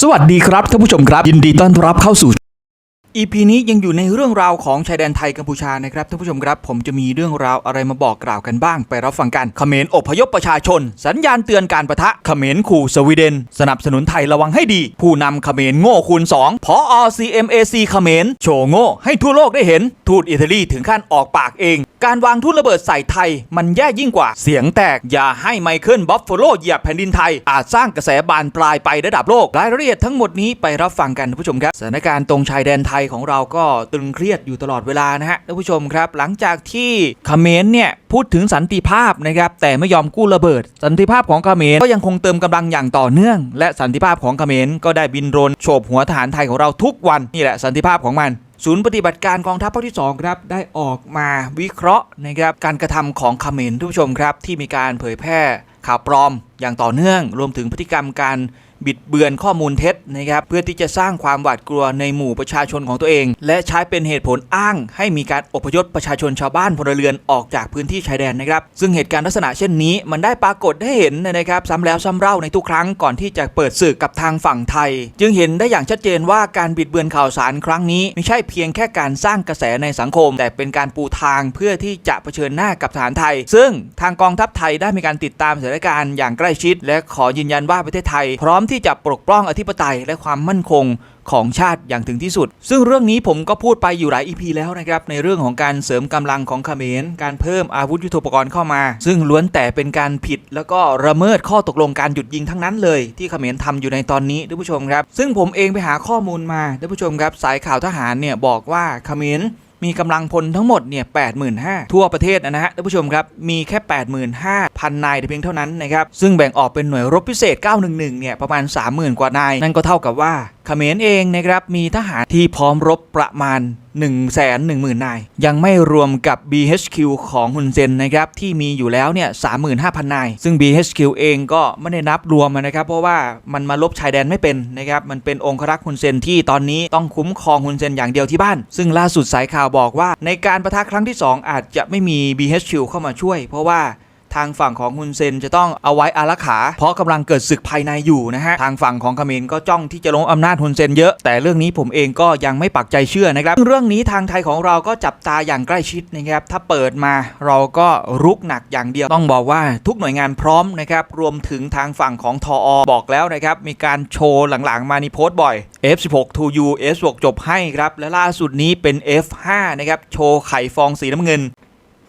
สวัสดีครับท่านผู้ชมครับ ยินดีต้อนรับเข้าสู่ EP นี้ยังอยู่ในเรื่องราวของชายแดนไทยกัมพูชานะครับท่านผู้ชมครับ ผมจะมีเรื่องราวอะไรมาบอกกล่าวกันบ้าง ไปรับฟังกันเขมรอพยพประชาชน สัญญาณเตือนการประทะเขมรขู่สวีเดน สนับสนุนไทยระวังให้ดี ผู้นำเขมรโง่คูณ2พอ CMAC เขมรโชว์โง่ให้ทั่วโลกได้เห็น ทูตอิตาลีถึงขั้นออกปากเอง การวางทุ่นระเบิดใส่ไทย มันแย่ยิ่งกว่า เสียงแตกอย่าให้ไมเคิลบัฟฟโลเหยียบแผ่นดินไทย อาจสร้างกระแสบานปลายไประดับโลกรายละเอียดทั้งหมดนี้ไปรับฟังกันท่านผู้ชมครับสถานการณ์ตรงชายแดนไทยของเราก็ตึงเครียดอยู่ตลอดเวลานะฮะท่านผู้ชมครับ หลังจากที่เขมรเนี่ยพูดถึงสันติภาพนะครับแต่ไม่ยอมกู้ระเบิด สันติภาพของเขมรก็ยังคงเติมกำลังอย่างต่อเนื่อง และสันติภาพของเขมรก็ได้บินโดรนโฉบหัวทหารไทยของเราทุกวันนี่แหละสันติภาพของมัน ศูนย์ปฏิบัติการกองทัพภาคที่2ครับได้ออกมาวิเคราะห์นะครับการกระทำของเขมรทุกผู้ชมครับ ที่มีการเผยแพร่ข่าวปลอมอย่างต่อเนื่อง รวมถึงพฤติกรรมการ บิดเบือนข้อมูลเท็จนะครับเพื่อที่จะสร้างความหวาดกลัวในหมู่ประชาชนของตัวเอง และใช้เป็นเหตุผลอ้าง ให้มีการอพยพประชาชนชาวบ้านพลเรือนออกจากพื้นที่ชายแดนนะครับ ซึ่งเหตุการณ์ลักษณะเช่นนี้ มันได้ปรากฏให้เห็นนะครับซ้ำแล้วซ้ำเล่าในทุกครั้งก่อนที่จะเปิดศึกกับทางฝั่งไทย จึงเห็นได้อย่างชัดเจนว่าการบิดเบือนข่าวสารครั้งนี้ ไม่ใช่เพียงแค่การสร้างกระแสในสังคม แต่เป็นการปูทางเพื่อที่จะเผชิญหน้ากับทหารไทย ซึ่งทางกองทัพไทยได้มีการติดตามสถานการณ์อย่างใกล้ชิด และขอยืนยันว่าประเทศไทยพร้อมที่จะปกป้องอธิปไตยและความมั่นคงของชาติอย่างถึงที่สุด ซึ่งเรื่องนี้ผมก็พูดไปอยู่หลายอีพีแล้วนะครับ ในเรื่องของการเสริมกำลังของเขมร การเพิ่มอาวุธยุทโธปกรณ์เข้ามา ซึ่งล้วนแต่เป็นการผิด แล้วก็ระเมิดข้อตกลงการหยุดยิงทั้งนั้นเลยที่เขมรทำอยู่ในตอนนี้ท่านผู้ชมครับ ซึ่งผมเองไปหาข้อมูลมาท่านผู้ชมครับ สายข่าวทหารเนี่ยบอกว่าเขมร มีกำลังพลทั้งหมดเนี่ย85,000ทั่วประเทศนะฮะท่านผู้ชมครับ มีแค่ 85,000 นายเพียงเท่านั้นนะครับ ซึ่งแบ่งออกเป็นหน่วยรบพิเศษ 911 เนี่ย ประมาณ 30,000 กว่านาย นั่นก็เท่ากับว่าเขมรเองนะครับ มีทหารที่พร้อมรบประมาณ 1 1 0 0 0 0นาย ยังไม่รวมกับ BHQ ของฮุนเซนนะครับที่มีอยู่แล้วเนี่ย35,000 นาย ซึ่ง BHQ เองก็ไม่ได้นับรวมนะครับ เพราะว่ามันมาลบชายแดนไม่เป็นนะครับ มันเป็นองครักษ์ฮุนเซนที่ตอนนี้ต้องคุ้มครองฮุนเซนอย่างเดียวที่บ้าน ซึ่งล่าสุดสายข่าวบอกว่า ในการประทะครั้งที่ 2 อาจจะไม่มี BHQ เข้ามาช่วย เพราะว่า ทางฝั่งของฮุนเซนจะต้องเอาไว้อารักขา เพราะกำลังเกิดศึกภายในอยู่นะฮะ ทางฝั่งของเขมรก็จ้องที่จะล้มอำนาจฮุนเซนเยอะ แต่เรื่องนี้ผมเองก็ยังไม่ปักใจเชื่อนะครับ เรื่องนี้ทางไทยของเราก็จับตาอย่างใกล้ชิดนะครับ ถ้าเปิดมาเราก็รุกหนักอย่างเดียว ต้องบอกว่าทุกหน่วยงานพร้อมนะครับ รวมถึงทางฝั่งของทออบอกแล้วนะครับ มีการโชว์หลังๆ มานี่โพสต์บ่อย F16 2U F16 จบให้ครับ และล่าสุดนี้เป็น F5 นะครับ โชว์ไข่ฟองสีน้ำเงิน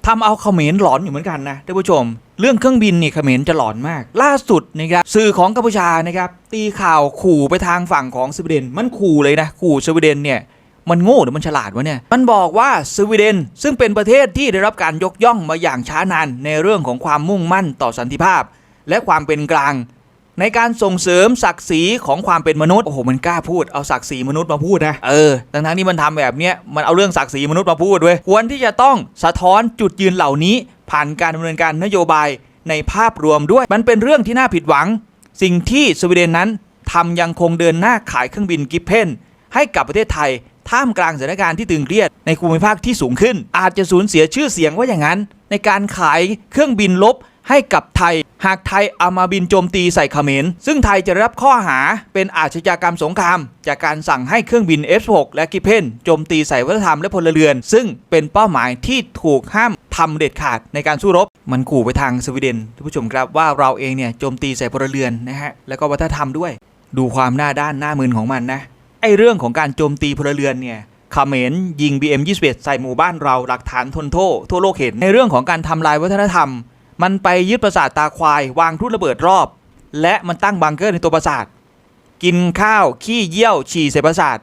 ทำเอาเขมรหลอนอยู่เหมือนกันนะท่านผู้ชม เรื่องเครื่องบินนี่เขมรจะหลอนมาก ล่าสุดนะครับสื่อของกัมพูชานะครับตีข่าวขู่ไปทางฝั่งของสวีเดน มันขู่เลยนะขู่สวีเดนเนี่ยมันโง่หรือมันฉลาดวะเนี่ย มันบอกว่าสวีเดนซึ่งเป็นประเทศที่ได้รับการยกย่องมาอย่างช้านานในเรื่องของความมุ่งมั่นต่อสันติภาพ และความเป็นกลาง ในการส่งเสริมศักดิ์ศรีของความเป็นมนุษย์ โอ้โห มันกล้าพูด เอาศักดิ์ศรีมนุษย์มาพูดนะ เออ ทั้งทั้งๆที่มันทำแบบเนี้ย มันเอาเรื่องศักดิ์ศรีมนุษย์มาพูดเว้ยควรที่จะต้องสะท้อนจุดยืนเหล่านี้ ผ่านการดำเนินการนโยบายในภาพรวมด้วย มันเป็นเรื่องที่น่าผิดหวัง สิ่งที่สวีเดนนั้นทำยังคงเดินหน้าขายเครื่องบินกิฟเพนให้กับประเทศไทย ท่ามกลางสถานการณ์ที่ตึงเครียดในภูมิภาคที่สูงขึ้น อาจจะสูญเสียชื่อเสียงว่าอย่างนั้น ในการขายเครื่องบินลบให้กับไทย หากไทยเอามาบินโจมตีใส่เขมร ซึ่งไทยจะรับข้อหาเป็นอาชญากรรมสงคราม จากการสั่งให้เครื่องบิน F6 และกิเพนโจมตีใส่วัฒนธรรมและพลเรือน ซึ่งเป็นเป้าหมายที่ถูกห้ามทำเด็ดขาดในการสู้รบ มันขู่ไปทางสวีเดนท่านผู้ชมครับว่าเราเองเนี่ยโจมตีใส่พลเรือนนะฮะแล้วก็วัฒนธรรมด้วย ดูความหน้าด้านหน้ามืนของมันนะไอเรื่องของการโจมตีพลเรือนเนี่ยเขมรยิง BM21 ใส่หมู่บ้านเราหลักฐานทนโทษทั่วโลกเห็นในเรื่องของการทำลายวัฒนธรรม มันไปยึดปราสาทตาควายวางทุ่นระเบิดรอบ และมันตั้งบังเกอร์ในตัวปราสาท กินข้าวขี้เยี่ยวฉี่ใส่ปราสาท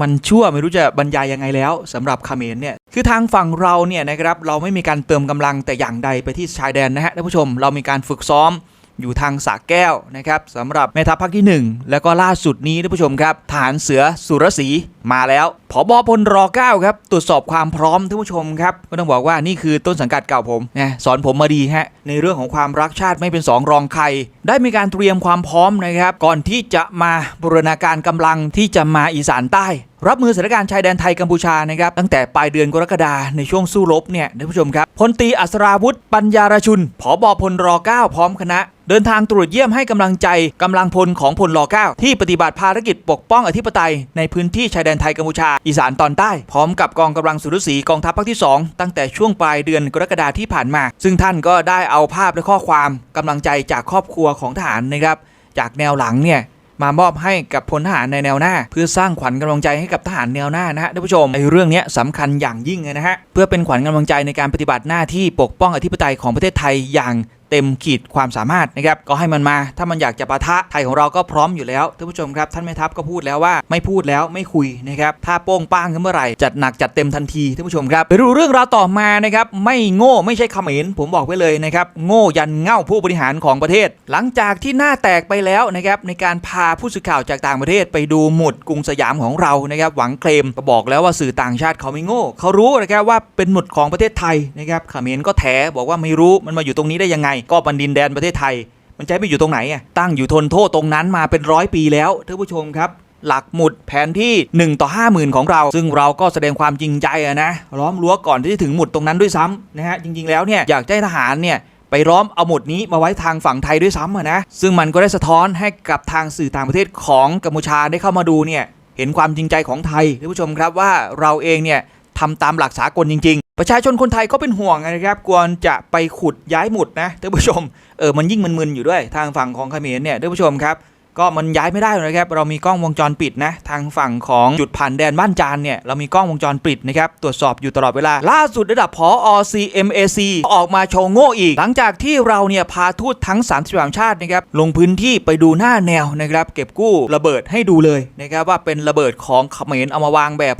มันชั่วไม่รู้จะบรรยายยังไงแล้วสำหรับคาเมนเนี่ยคือทางฝั่งเราเนี่ยนะครับเราไม่มีการเติมกำลังแต่อย่างใดไปที่ชายแดนนะฮะท่านผู้ชมเรามีการฝึกซ้อม อยู่ทางสระแก้วนะครับสำหรับแม่ทัพภาคที่ 1 แล้วก็ล่าสุดนี้ท่านผู้ชมครับฐานเสือสุรศรีมาแล้วผบพลรอ9ครับตรวจสอบความพร้อมท่านผู้ชมครับก็ต้องบอกว่านี่คือต้นสังกัดเก่าผมนะสอนผมมาดีฮะในเรื่องของความรักชาติไม่เป็นสองรองใคร ได้มีการเตรียมความพร้อมนะครับ ก่อนที่จะมาบูรณาการกำลังที่จะมาอีสานใต้รับมือสถานการณ์ชายแดนไทยกัมพูชานะครับตั้งแต่ปลายเดือนกรกฎาในช่วงสู้รบเนี่ยท่านผู้ชมครับพลตีอัศราวุธปัญญารชุนผอบอพลร9พร้อมคณะ เดินทางตรวจเยี่ยมให้กำลังใจกำลังพลของพลร9ที่ปฏิบัติภารกิจปกป้องอธิปไตย ในพื้นที่ชายแดนไทยกัมพูชา อีสานตอนใต้พร้อมกับกองกำลังสุรศรีกองทัพภาคที่ 2 ตั้งแต่ช่วงปลายเดือนกรกฎาที่ผ่านมา ซึ่งท่านก็ได้เอาภาพและข้อความกำลังใจจากครอบครัวของทหารนะครับจากแนวหลังเนี่ย มามอบให้กับพลทหารในแนวหน้า เพื่อสร้างขวัญกำลังใจให้กับทหารแนวหน้านะฮะท่านผู้ชมไอ้เรื่องนี้สำคัญอย่างยิ่งเลยนะฮะเพื่อเป็นขวัญกำลังใจในการปฏิบัติหน้าที่ปกป้องอธิปไตยของประเทศไทยอย่าง เต็มขีดความสามารถนะครับก็ให้มันมา ถ้ามันอยากจะปะทะไทยของเราก็พร้อมอยู่แล้วท่านผู้ชมครับท่านแม่ทัพก็พูดแล้วว่าไม่พูดแล้วไม่คุยนะครับถ้าโป้งป้างขึ้นเมื่อไหร่จัดหนักจัดเต็มทันทีท่านผู้ชมครับไปดูเรื่องราวต่อมานะครับไม่โง่ไม่ใช่เขมรผมบอกไว้เลยนะครับโง่ยันเง่าผู้บริหารของประเทศ หลังจากที่หน้าแตกไปแล้วนะครับในการพาผู้สื่อข่าวจากต่างประเทศ ไปดูหมุดกรุงสยามของเรานะครับหวังเคลมก็บอกแล้วว่าสื่อต่างชาติเขาไม่โง่เขารู้นะครับว่าเป็นหมุดของประเทศไทยนะครับเขมรก็แถบอกว่าไม่รู้มันมาอยู่ตรงนี้ได้ยังไงก็บันดินแดนประเทศไทย มันจะให้ไปอยู่ตรงไหนอะตั้งอยู่ทนโทษตรงนั้นมาเป็นร้อยปีแล้วท่านผู้ชมครับ หลักหมุดแผนที่ 1 ต่อ 50,000 ของเรา ซึ่งเราก็แสดงความจริงใจนะล้อมรั้วก่อนที่จะถึงหมุดตรงนั้นด้วยซ้ำนะฮะจริงๆแล้วเนี่ยอยากให้ทหารเนี่ยไปล้อมเอาหมุดนี้มาไว้ทางฝั่งไทยด้วยซ้ำนะ ซึ่งมันก็ได้สะท้อนให้กับทางสื่อต่างประเทศของกัมพูชาได้เข้ามาดูเนี่ย เห็นความจริงใจของไทยท่านผู้ชมครับว่าเราเองเนี่ยทำตามหลักสากลจริงๆ ประชาชนคนไทยก็เป็นห่วงนะครับกวนจะไปขุดย้ายหมุดนะท่านผู้ชมเออมันยิ่งมึนๆอยู่ด้วยทางฝั่งของเขมรเนี่ยท่านผู้ชมครับก็มันย้ายไม่ได้นะครับ เรามีกล้องวงจรปิดนะ ทางฝั่งของจุดผ่านแดนบ้านจานเนี่ย เรามีกล้องวงจรปิดนะครับ ตรวจสอบอยู่ตลอดเวลา ล่าสุดระดับพอ CMAC ออกมาโชว์โง่อีก หลังจากที่เราเนี่ย พาทูตทั้ง 33 ชาตินะครับ ลงพื้นที่ไปดูหน้าแนวนะครับ เก็บกู้ระเบิดให้ดูเลยนะครับ ว่าเป็นระเบิดของเขมรเอามาวางแบบ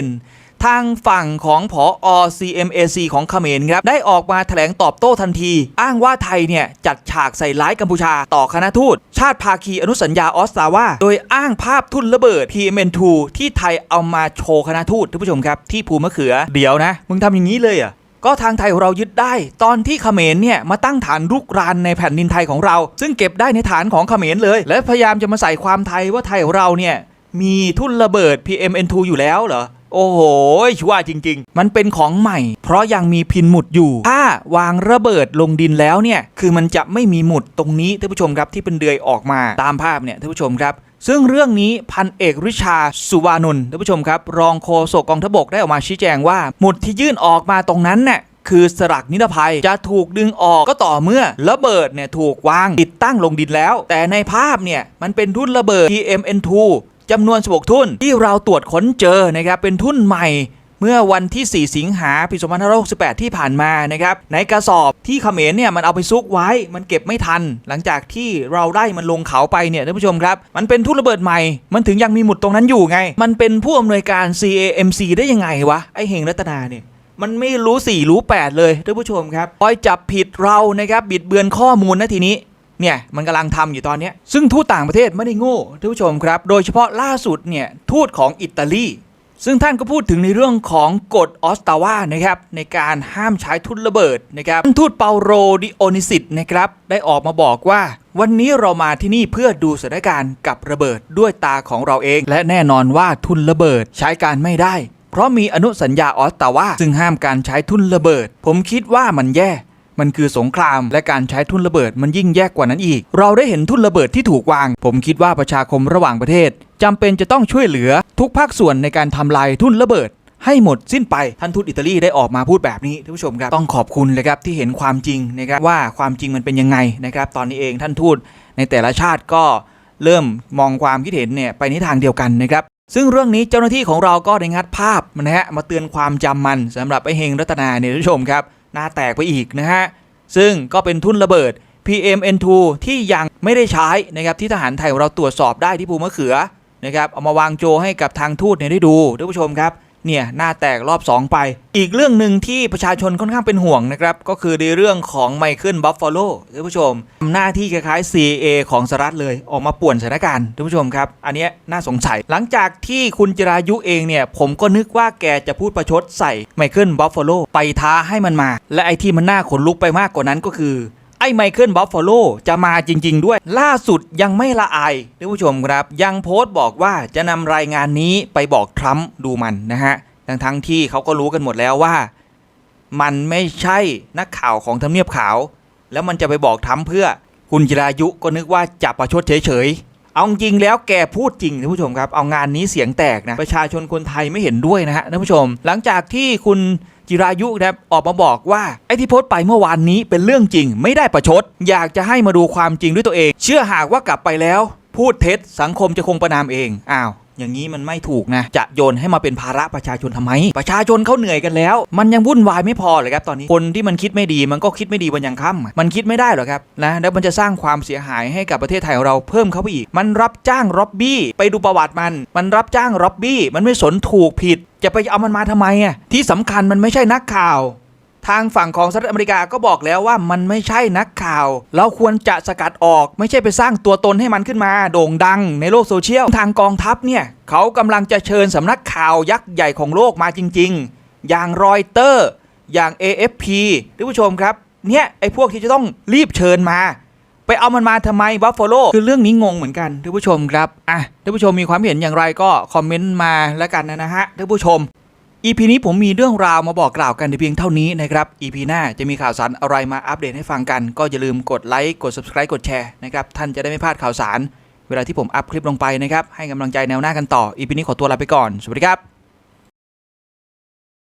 100% ทางฝั่งของผอ CMAC ของเขมรครับได้ออกมาแถลงตอบโต้ทันที อ้างว่าไทยเนี่ยจัดฉากใส่ร้ายกัมพูชาต่อคณะทูต ชาติภาคีอนุสัญญาออสตาว่า โดยอ้างภาพทุ่นระเบิด PMN2 ที่ไทยเอามาโชว์คณะทูตท่านผู้ชมครับ ที่ภูมะเขือเดี๋ยวนะ มึงทำอย่างนี้เลยอะก็ทางไทยของเรายึดได้ ตอนที่เขมรเนี่ยมาตั้งฐานรุกรานในแผ่นดินไทยของเรา ซึ่งเก็บได้ในฐานของเขมรเลย และพยายามจะมาใส่ความไทยว่าไทยของเราเนี่ยมีทุ่นระเบิด PMN2 อยู่แล้วเหรอ โอ้โหชัวจริง ๆ มันเป็นของใหม่ เพราะยังมีพินหมุดอยู่ ถ้าวางระเบิดลงดินแล้วเนี่ย คือมันจะไม่มีหมุดตรงนี้ท่านผู้ชมครับที่เป็นเดือยออกมาตามภาพเนี่ยท่านผู้ชมครับซึ่งเรื่องนี้พันเอกริชาสุวานนท์ท่านผู้ชมครับ รองโฆษกกองทพบกได้ออกมาชี้แจงว่า หมุดที่ยื่นออกมาตรงนั้นเนี่ยคือสลักนิรภัยจะถูกดึงออกก็ต่อเมื่อระเบิดเนี่ยถูกวางติดตั้งลงดินแล้ว แต่ในภาพเนี่ยมันเป็นทุ่นระเบิด PMN2 จำนวน 16 ทุ่นที่เราตรวจค้นเจอนะครับเป็นทุ่นใหม่เมื่อวันที่ 4 สิงหาปี 2568 ที่ผ่านมานะครับในกระสอบที่เขมรเนี่ยมันเอาไปซุกไว้ มันเก็บไม่ทัน หลังจากที่เราได้มันลงเขาไปเนี่ยท่านผู้ชมครับ มันเป็นทุ่นระเบิดใหม่ มันถึงยังมีหมุดตรงนั้นอยู่ไง มันเป็นผู้อำนวยการ CAMC ได้ยังไงวะ ไอเฮงรัตนาเนี่ยมันไม่รู้ 4 รู้ 8 เลยท่านผู้ชมครับคอยจับผิดเรานะครับบิดเบือนข้อมูลนะทีนี้ เนี่ยมันกำลังทำอยู่ตอนนี้ซึ่งทูตต่างประเทศไม่ได้โง่ท่านผู้ชมครับ โดยเฉพาะล่าสุดเนี่ยทูตของอิตาลี ซึ่งท่านก็พูดถึงในเรื่องของกฎออสตาวานะครับในการห้ามใช้ทุนระเบิดนะครับทูตเปาโรดิโอนิสิตนะครับได้ออกมาบอกว่าวันนี้เรามาที่นี่เพื่อดูสถานการณ์กับระเบิดด้วยตาของเราเอง และแน่นอนว่าทุนระเบิดใช้การไม่ได้ เพราะมีอนุสัญญาออสตาวาซึ่งห้ามการใช้ทุนระเบิด ผมคิดว่ามันแย่ มันคือสงคราม และการใช้ทุนระเบิดมันยิ่งแย่กว่านั้นอีก เราได้เห็นทุนระเบิดที่ถูกวาง ผมคิดว่าประชาคมระหว่างประเทศจำเป็นจะต้องช่วยเหลือทุกภาคส่วนในการทำลายทุนระเบิดให้หมดสิ้นไปท่านทูตอิตาลีได้ออกมาพูดแบบนี้ท่านผู้ชมครับต้องขอบคุณเลยครับที่เห็นความจริงนะครับว่าความจริงมันเป็นยังไงนะครับตอนนี้เองท่านทูตในแต่ละชาติก็เริ่มมองความคิดเห็นเนี่ยไปในทางเดียวกันนะครับซึ่งเรื่องนี้เจ้าหน้าที่ของเราก็ได้งัดภาพนะฮะมาเตือนความจำมันสำหรับไอเฮงรัตนาเนี่ยท่านผู้ชมครับ หน้าแตกไปอีกนะฮะ ซึ่งก็เป็นทุ่นระเบิด PMN2 ที่ยังไม่ได้ใช้นะครับที่ทหารไทยของเราตรวจสอบได้ที่ภูมะเขือนะครับเอามาวางโจให้กับทางทูตเนี่ยได้ดูท่านผู้ชมครับ เนี่ยหน้าแตกรอบ 2 ไป อีกเรื่องหนึ่งที่ประชาชนค่อนข้างเป็นห่วงนะครับ ก็คือในเรื่องของไมเคิลบัฟฟาโลท่านผู้ชมทำหน้าที่คล้ายๆ CA ของสหรัฐเลยออกมาป่วนสถานการณ์ท่านผู้ชมครับ อันนี้น่าสงสัย หลังจากที่คุณจิรายุเองเนี่ย ผมก็นึกว่าแกจะพูดประชดใส่ไมเคิลบัฟฟาโลไปท้าให้มันมา และไอที่มันน่าขนลุกไปมากกว่านั้นก็คือ ไอ้ไมเคิลบัฟฟาโลจะมาจริง ๆ ด้วย ล่าสุดยังไม่ละอายท่านผู้ชมครับ ยังโพสต์บอกว่าจะนำรายงานนี้ไปบอกทรัมป์ดูมันนะฮะ ทั้งทั้งที่เขาก็รู้กันหมดแล้วว่า มันไม่ใช่นักข่าวของทำเนียบขาว แล้วมันจะไปบอกทรัมป์เพื่อคุณจิรายุก็นึกว่าจะประชดเฉยๆ เอาจริงแล้วแกพูดจริงท่านผู้ชมครับ เอางานนี้เสียงแตกนะ ประชาชนคนไทยไม่เห็นด้วยนะฮะท่านผู้ชม หลังจากที่คุณจิรายุนะครับออกมาบอกว่าไอ้ที่โพสต์ไปเมื่อวานนี้เป็นเรื่องจริง ไม่ได้ประชด อยากจะให้มาดูความจริงด้วยตัวเอง เชื่อหากว่ากลับไปแล้ว พูดเท็จสังคมจะคงประนามเองอ้าว อย่างนี้มันไม่ถูกนะ จะโยนให้มาเป็นภาระประชาชนทำไม ประชาชนเขาเหนื่อยกันแล้ว มันยังวุ่นวายไม่พอเลยครับตอนนี้คนที่มันคิดไม่ดีมันก็คิดไม่ดีวันยังค่ำมันคิดไม่ได้หรอกครับนะแล้วมันจะสร้างความเสียหายให้กับประเทศไทยของเราเพิ่มเข้าไปอีก มันรับจ้างร็อบบี้ไปดูประวัติมัน มันรับจ้างร็อบบี้มันไม่สนถูกผิด จะไปเอามันมาทำไมอะที่สำคัญมันไม่ใช่นักข่าว ทางฝั่งของสหรัฐอเมริกาก็บอกแล้วว่ามันไม่ใช่นักข่าว เราควรจะสกัดออกไม่ใช่ไปสร้างตัวตนให้มันขึ้นมาโด่งดังในโลกโซเชียล ทางกองทัพเนี่ย เขากำลังจะเชิญสำนักข่าวยักษ์ใหญ่ของโลกมาจริง ๆ อย่างรอยเตอร์ อย่าง AFP ท่านผู้ชมครับ เนี่ยไอ้พวกที่จะต้องรีบเชิญมา ไปเอามันมาทำไมบัฟฟาโลคือเรื่องนี้งงเหมือนกันท่านผู้ชมครับอะท่านผู้ชมมีความเห็นอย่างไรก็คอมเมนต์มาแล้วกันนะฮะท่านผู้ชม EP นี้ผมมีเรื่องราวมาบอกกล่าวกันในเพียงเท่านี้นะครับ EP หน้าจะมีข่าวสารอะไรมาอัปเดตให้ฟังกัน ก็อย่าลืมกดไลค์กด Subscribe กดแชร์นะครับท่านจะได้ไม่พลาดข่าวสาร เวลาที่ผมอัพคลิปลงไปนะครับให้กำลังใจแนวหน้ากันต่อ EP นี้ขอตัวลาไปก่อนสวัสดีครับ